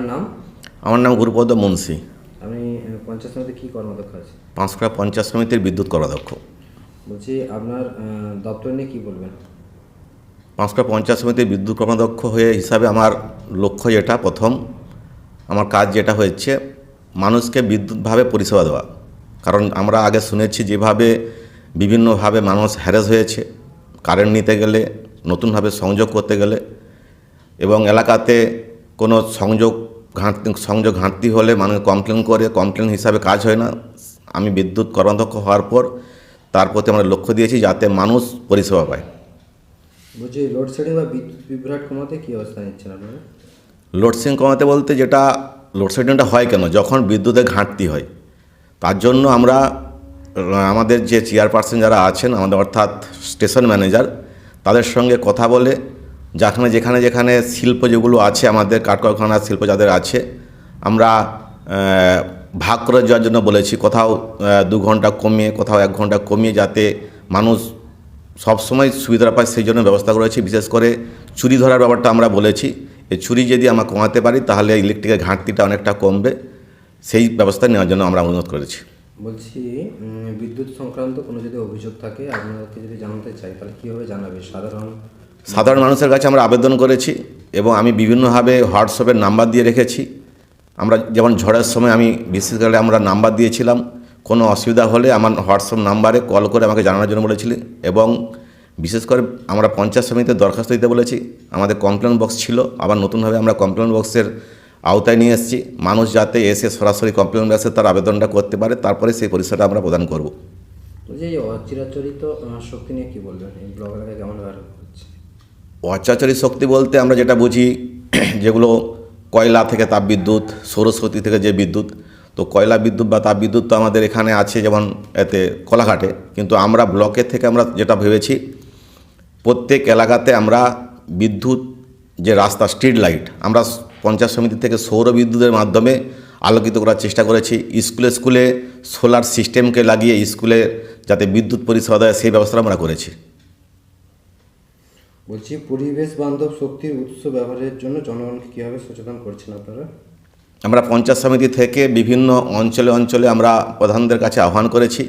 আপনার নাম? আমার নাম গুরুপদ মুন্সি। আমি পঞ্চায়েত সমিতি কী কর্মদক্ষ আছে? পাঁশকুড়া পঞ্চায়েত সমিতির বিদ্যুৎ কর্মাধ্যক্ষ। বলছি আপনার দপ্তর নিয়ে কী বলবেন? পাঁশকুড়া পঞ্চায়েত সমিতির বিদ্যুৎ কর্মাধ্যক্ষ হয়ে হিসাবে আমার লক্ষ্য যেটা প্রথম আমার কাজ যেটা হয়েছে মানুষকে বিদ্যুৎভাবে পরিষেবা দেওয়া। কারণ আমরা আগে শুনেছি যেভাবে বিভিন্নভাবে মানুষ হ্যারেস হয়েছে কারেন্ট নিতে গেলে নতুনভাবে সংযোগ করতে গেলে এবং এলাকাতে কোনো সংযোগ ঘাটতি সংযোগ ঘাটতি হলে মানুষ কমপ্লেন করে কমপ্লেন হিসাবে কাজ হয় না। আমি বিদ্যুৎ কর্মাধ্যক্ষ হওয়ার পর তার প্রতি আমরা লক্ষ্য দিয়েছি যাতে মানুষ পরিষেবা পায়। বলছি লোডশেডিং বা বিদ্যুৎ বিভ্রাট কমাতে কী অবস্থা নিচ্ছেন আপনারা? লোডশেডিং কমাতে বলতে যেটা লোডশেডিংটা হয় কেন? যখন বিদ্যুতের ঘাটতি হয় তার জন্য আমরা আমাদের যে চেয়ারপারসন যারা আছেন আমাদের অর্থাৎ স্টেশন ম্যানেজার তাদের সঙ্গে কথা বলে যেখানে যেখানে যেখানে শিল্প যেগুলো আছে আমাদের কাঠকারখানার শিল্প যাদের আছে, আমরা ভাগ করে যাওয়ার জন্য বলেছি, কোথাও দু ঘণ্টা কমিয়ে, কোথাও এক ঘণ্টা কমিয়ে যাতে মানুষ সবসময় সুবিধা পায়, সেই জন্য ব্যবস্থা করেছি। বিশেষ করে চুরি ধরার ব্যাপারটা আমরা বলেছি। এই চুরি যদি আমরা কমাতে পারি, তাহলে ইলেকট্রিকের ঘাটতিটা অনেকটা কমবে। সেই ব্যবস্থা নেওয়ার জন্য আমরা অনুরোধ করেছি। বলছি বিদ্যুৎ সংক্রান্ত কোনো যদি অভিযোগ থাকে, আপনাদেরকে যদি জানাতে চাই, তাহলে কীভাবে জানাবে? সাধারণ সাধারণ মানুষের কাছে আমরা আবেদন করেছি এবং আমি বিভিন্নভাবে হোয়াটসঅ্যাপের নাম্বার দিয়ে রেখেছি। আমরা যেমন ঝড়ের সময় আমি বিশেষ করে আমরা নাম্বার দিয়েছিলাম, কোনো অসুবিধা হলে আমার হোয়াটসঅ্যাপ নাম্বারে কল করে আমাকে জানানোর জন্য বলেছিলেন এবং বিশেষ করে আমরা পঞ্চায়েত সমিতিতে দরখাস্ত দিতে বলেছি। আমাদের কমপ্লেন বক্স ছিল, আবার নতুনভাবে আমরা কমপ্লেন বক্সের আওতায় নিয়ে এসেছি। মানুষ যাতে এসে সরাসরি কমপ্লেন বক্সে তার আবেদনটা করতে পারে, তারপরে সেই পরিষেবাটা আমরা প্রদান করব। এই অচিরাচরিত শক্তি নিয়ে কী বলবেন? এই ব্লক কেমন হচ্ছে অত্যাচারী শক্তি বলতে আমরা যেটা বুঝি, যেগুলো কয়লা থেকে তাপবিদ্যুৎ সৌরশক্তি থেকে যে বিদ্যুৎ, তো কয়লা বিদ্যুৎ বা তাপবিদ্যুৎ তো আমাদের এখানে আছে যেমন এতে কলাঘাটে, কিন্তু আমরা ব্লকের থেকে আমরা যেটা ভেবেছি, প্রত্যেক এলাকাতে আমরা বিদ্যুৎ যে রাস্তা, স্ট্রিট লাইট, আমরা পঞ্চায়েত সমিতি থেকে সৌর বিদ্যুতের মাধ্যমে আলোকিত করার চেষ্টা করেছি। স্কুলে স্কুলে সোলার সিস্টেমকে লাগিয়ে স্কুলে যাতে বিদ্যুৎ পরিষেবা দেয়, সেই ব্যবস্থা আমরা করেছি। বলছি পরিবেশ বান্ধব শক্তির উৎস ব্যবহারের জন্য জনগণকে কীভাবে সচেতন করছেন আপনারা? আমরা পঞ্চায়েত সমিতি থেকে বিভিন্ন অঞ্চলে অঞ্চলে আমরা প্রধানদের কাছে আহ্বান করেছি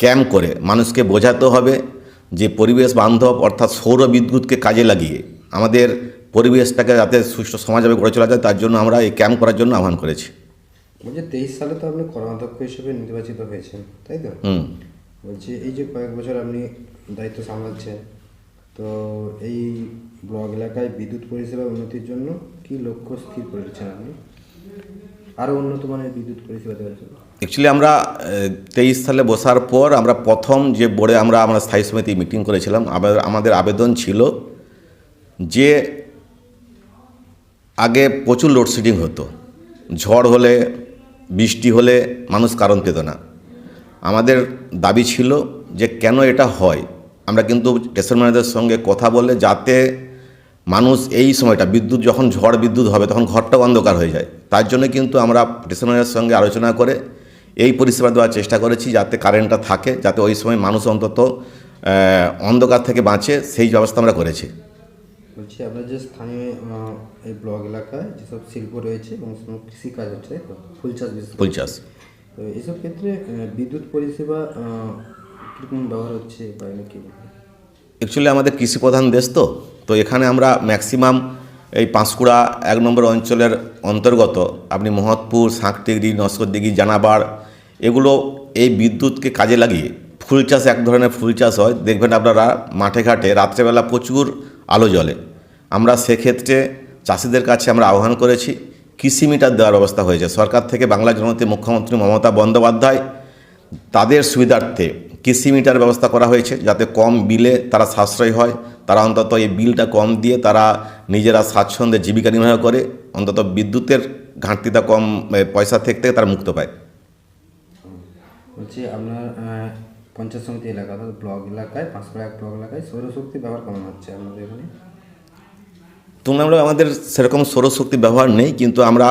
ক্যাম্প করে মানুষকে বোঝাতে হবে যে পরিবেশ বান্ধব অর্থাৎ সৌর বিদ্যুৎকে কাজে লাগিয়ে আমাদের পরিবেশটাকে যাতে সুষ্ঠু সমাজভাবে গড়ে চলা যায় তার জন্য আমরা এই ক্যাম্প করার জন্য আহ্বান করেছি। বলছি তেইশ সালে তো আপনি কর্মাধ্যক্ষ হিসেবে নির্বাচিত হয়েছেন তাই তো? হুম। বলছি এই যে কয়েক বছর আপনি দায়িত্ব সামলাচ্ছেন তো এই ব্লক এলাকায় বিদ্যুৎ পরিষেবা উন্নতির জন্য কি লক্ষ্য স্থির করেছেন আপনি? আরও উন্নত মানের বিদ্যুৎ পরিষেবা দেওয়ার জন্য। অ্যাকচুয়ালি আমরা তেইশ সালে বসার পর আমরা প্রথম যে বোর্ডে আমরা আমরা স্থায়ী সমিতি মিটিং করেছিলাম আমাদের আবেদন ছিল যে আগে প্রচুর লোডশেডিং হতো। ঝড় হলে, বৃষ্টি হলে মানুষ কারণ পেত না। আমাদের দাবি ছিল যে কেন এটা হয়? আমরা কিন্তু স্টেশন ম্যানেজারের সঙ্গে কথা বলে যাতে মানুষ এই সময়টা বিদ্যুৎ যখন ঝড় বিদ্যুৎ হবে তখন ঘরটাও অন্ধকার হয়ে যায়। তার জন্য কিন্তু আমরা স্টেশন ম্যানেজারের সঙ্গে আলোচনা করে এই পরিষেবা দেওয়ার চেষ্টা করেছি যাতে কারেন্টটা থাকে যাতে ওই সময় মানুষ অন্তত অন্ধকার থেকে বাঁচে সেই ব্যবস্থা আমরা করেছি। বলছি আপনার যে স্থানীয় এই ব্লক এলাকায় যেসব শিল্প রয়েছে এবং কৃষিকাজ হচ্ছে ফুল চাষ ফুল চাষ। তো এইসব ক্ষেত্রে বিদ্যুৎ পরিষেবা ব্যবহার হচ্ছে অ্যাকচুয়ালি আমাদের কৃষি প্রধান দেশ তো তো এখানে আমরা ম্যাক্সিমাম এই পাঁশকুড়া এক নম্বর অঞ্চলের অন্তর্গত, আপনি মহৎপুর সাঁকটিগড়ি নস্করদিঘি জানাবার, এগুলো এই বিদ্যুৎকে কাজে লাগিয়ে ফুল চাষ, এক ধরনের ফুল চাষ হয়। দেখবেন আপনারা মাঠে ঘাটে রাত্রেবেলা প্রচুর আলো জ্বলে। আমরা সেক্ষেত্রে চাষিদের কাছে আমরা আহ্বান করেছি, কৃষি মিটার দেওয়ার ব্যবস্থা হয়েছে। সরকার থেকে বাংলা জনতে মুখ্যমন্ত্রী মমতা বন্দ্যোপাধ্যায় তাদের সুবিধার্থে কৃষি মিটার ব্যবস্থা করা হয়েছে যাতে কম বিলে তারা সাশ্রয় হয়। তারা অন্তত এই বিলটা কম দিয়ে তারা নিজেরা স্বাচ্ছন্দ্যে জীবিকা নির্বাহ করে অন্তত বিদ্যুতের ঘাটতিটা কম পয়সা থেকে তারা মুক্ত পায়। বলছি আপনার পঞ্চায়েত সমিতি এলাকা অর্থাৎ ব্লক এলাকায় পাঁচশো এক ব্লক এলাকায় সৌরশক্তি ব্যবহার কেমন হচ্ছে আপনাদের এখানে? তুলনামূলক আমাদের সেরকম সৌরশক্তি ব্যবহার নেই কিন্তু আমরা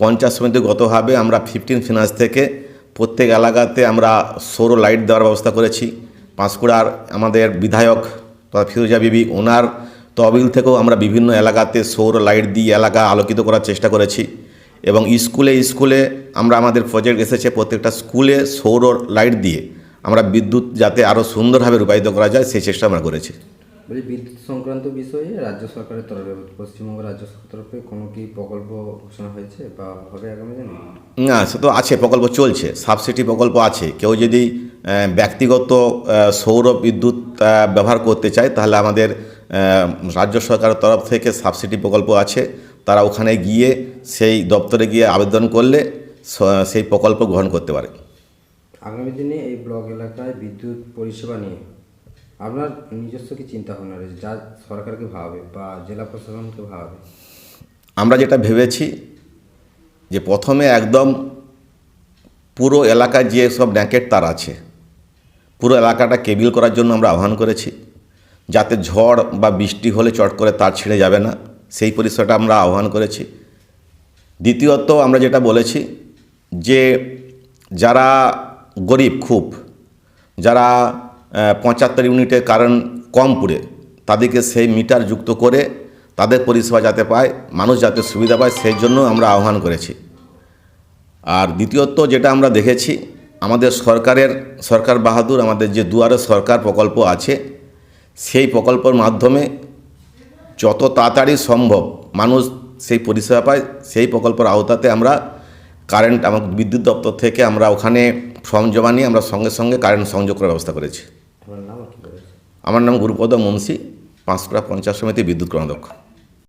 পঞ্চায়েত সমিতিগতভাবে আমরা ফিফটিন ফিনান্স থেকে প্রত্যেক এলাকাতে আমরা সৌর লাইট দেওয়ার ব্যবস্থা করেছি। পাঁশকুড়ার আমাদের বিধায়ক তথা ফিরোজা বিবি, ওনার তহবিল থেকেও আমরা বিভিন্ন এলাকাতে সৌর লাইট দিয়ে এলাকা আলোকিত করার চেষ্টা করেছি এবং স্কুলে স্কুলে আমরা আমাদের প্রজেক্ট এসেছে প্রত্যেকটা স্কুলে সৌর লাইট দিয়ে। আমরা বিদ্যুৎ যাতে আরও সুন্দরভাবে রূপায়িত করা যায়, সেই চেষ্টা আমরা করেছি। বলি বিদ্যুৎ সংক্রান্ত বিষয়ে রাজ্য সরকারের তরফে পশ্চিমবঙ্গ রাজ্য সরকারের তরফে কোনো কি প্রকল্প ঘোষণা হয়েছে বা হবে আগামী দিনে? না সে তো আছে প্রকল্প চলছে সাবসিডি প্রকল্প আছে। কেউ যদি ব্যক্তিগত সৌর বিদ্যুৎ ব্যবহার করতে চায় তাহলে আমাদের রাজ্য সরকারের তরফ থেকে সাবসিডি প্রকল্প আছে। তারা ওখানে গিয়ে সেই দপ্তরে গিয়ে আবেদন করলে সেই প্রকল্প গ্রহণ করতে পারে। আগামী দিনে এই ব্লক এলাকায় বিদ্যুৎ পরিষেবা নিয়ে আপনার নিজস্ব কি চিন্তা ভাবনা রয়েছে? যা সরকারকে ভাবাবে বা জেলা প্রশাসনকে ভাবাবে? আমরা যেটা ভেবেছি যে প্রথমে একদম পুরো এলাকায় যে সব ন্যাকেট তার আছে, পুরো এলাকাটা কেবিল করার জন্য আমরা আহ্বান করেছি, যাতে ঝড় বা বৃষ্টি হলে চট করে তার ছিঁড়ে যাবে না, সেই পরিষেবাটা আমরা আহ্বান করেছি। দ্বিতীয়ত আমরা যেটা বলেছি যে যারা গরিব খুব, যারা পঁচাত্তর ইউনিটের কারেন্ট কম পুড়ে। তাদেরকে সেই মিটার যুক্ত করে তাদের পরিষেবা যাতে পায়, মানুষ যাতে সুবিধা পায়, সেই জন্য আমরা আহ্বান করেছি। আর দ্বিতীয়ত যেটা আমরা দেখেছি, আমাদের সরকারের, সরকার বাহাদুর, আমাদের যে দুয়ারে সরকার প্রকল্প আছে, সেই প্রকল্পের মাধ্যমে যত তাড়াতাড়ি সম্ভব মানুষ সেই পরিষেবা পায়, সেই প্রকল্পের আওতাতে আমরা কারেন্ট আমার বিদ্যুৎ দপ্তর থেকে আমরা ওখানে ফর্ম জমা নিয়ে আমরা সঙ্গে সঙ্গে কারেন্ট সংযোগ করার ব্যবস্থা করেছি। আমার নাম গুরুপদ মুন্সি পাঁশকুড়া পঞ্চায়েত সমিতি বিদ্যুৎ কর্মাধ্যক্ষ।